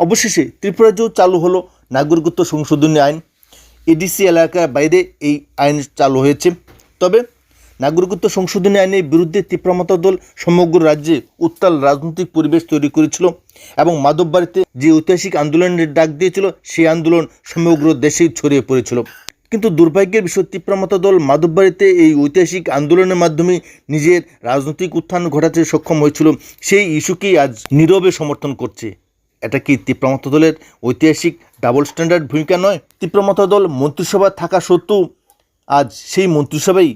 অবশেষে ত্রিপুরাতেও চালু হলো নাগরিকত্ব সংশোধনী আইন। এডিসি এলাকার বাইরে এই আইন চালু হয়েছে। তবে নাগরিকত্ব সংশোধনী আইনের বিরুদ্ধে তীব্রমতা দল সমগ্র রাজ্যে উত্তাল রাজনৈতিক পরিবেশ তৈরি করেছিল এবং মাধববাড়িতে যে ঐতিহাসিক আন্দোলনের ডাক দিয়েছিল, সেই আন্দোলন সমগ্র দেশেই ছড়িয়ে পড়েছিল। কিন্তু দুর্ভাগ্যের বিষয়, তীব্রমতা দল মাধববাড়িতে এই ঐতিহাসিক আন্দোলনের মাধ্যমে নিজের রাজনৈতিক উত্থান ঘটাতে সক্ষম হয়েছিল। সেই ইস্যুকেই আজ নীরবে সমর্থন করছে। এটা কি তীব্রমতা দলের ঐতিহাসিক ডাবল স্ট্যান্ডার্ড ভূমিকা নয়? তীব্রমতা দল মন্ত্রিসভা থাকা সত্ত্বেও আজ সেই মন্ত্রিসভাই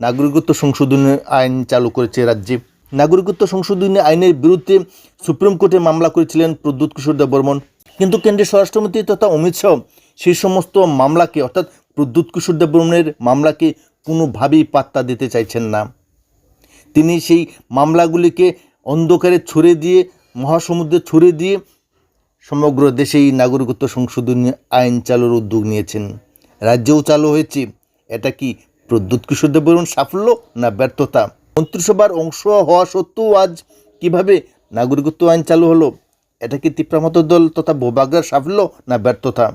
নাগরিকত্ব সংশোধনী আইন চালু করেছে রাজ্যে। নাগরিকত্ব সংশোধনী আইনের বিরুদ্ধে সুপ্রিম কোর্টে মামলা করেছিলেন প্রদ্যুৎ কিশোর দেব বর্মন কিন্তু কেন্দ্রীয় স্বরাষ্ট্রমন্ত্রী তথা অমিত শাহ সেই সমস্ত মামলাকে, অর্থাৎ প্রদ্যুৎ কিশোর দেব বর্মনের মামলাকে কোনোভাবেই পাত্তা দিতে চাইছেন না। তিনি সেই মামলাগুলিকে অন্ধকারে ছড়ে দিয়ে মহাসমুদ্রে ছড়ে দিয়ে সমগ্র দেশেই নাগরিকত্ব সংশোধনী আইন চালুর উদ্যোগ নিয়েছেন। রাজ্যেও চালু হয়েছে। এটা কি প্রদ্যুৎ কিশোর দেববর্মন সাফল্য না ব্যর্থতা? মন্ত্রিসভার অংশ হওয়া সত্ত্বেও আজ কীভাবে নাগরিকত্ব আইন চালু হলো? এটা কি তিপ্রামত দল তথা বোবাগার সাফল্য না ব্যর্থতা?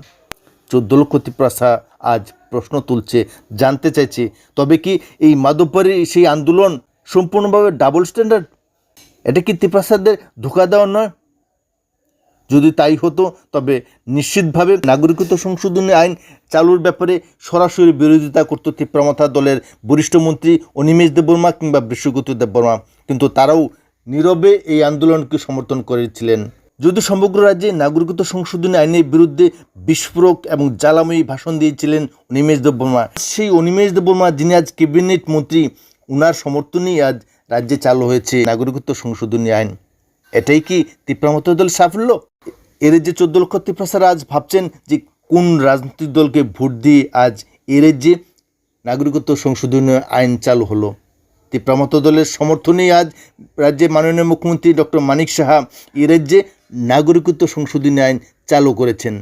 চোদ্দ লক্ষ তিপ্রাসা আজ প্রশ্ন তুলছে, জানতে চাইছে। তবে কি এই মাধববাড়ির সেই আন্দোলন সম্পূর্ণভাবে ডাবল স্ট্যান্ডার্ড এটা কি তিপ্রাসাদের ধোকা দেওয়া নয়? যদি তাই হতো, তবে নিশ্চিতভাবে নাগরিকত্ব সংশোধনী আইন চালুর ব্যাপারে সরাসরি বিরোধিতা করত তীব্রমাথা দলের বরিষ্ঠ মন্ত্রী অনিমেষ দেববর্মা কিংবা বৃষগত দেববর্মা। কিন্তু তারাও নীরবে এই আন্দোলনকে সমর্থন করেছিলেন। যদি সমগ্র রাজ্যে নাগরিকত্ব সংশোধনী আইনের বিরুদ্ধে বিস্ফোরক এবং জ্বালাময়ী ভাষণ দিয়েছিলেন অনিমেষ দেববর্মা, সেই অনিমেষ দেববর্মা যিনি আজ ক্যাবিনেট মন্ত্রী, উনার সমর্থনেই আজ রাজ্যে চালু হয়েছে নাগরিকত্ব সংশোধনী আইন। এটাই কি তিপ্রামত দল সাফল্য? এর যে চোদ্দ লক্ষ তিপ্রাসারা আজ ভাবছেন যে কোন রাজনৈতিক দলকে ভোট দিয়ে আজ এর যে নাগরিকত্ব সংশোধনী আইন চালু হলো? তিপ্রামত দলের সমর্থনেই আজ রাজ্যের মাননীয় মুখ্যমন্ত্রী ডক্টর মানিক সাহা এর যে নাগরিকত্ব সংশোধনী আইন চালু করেছেন।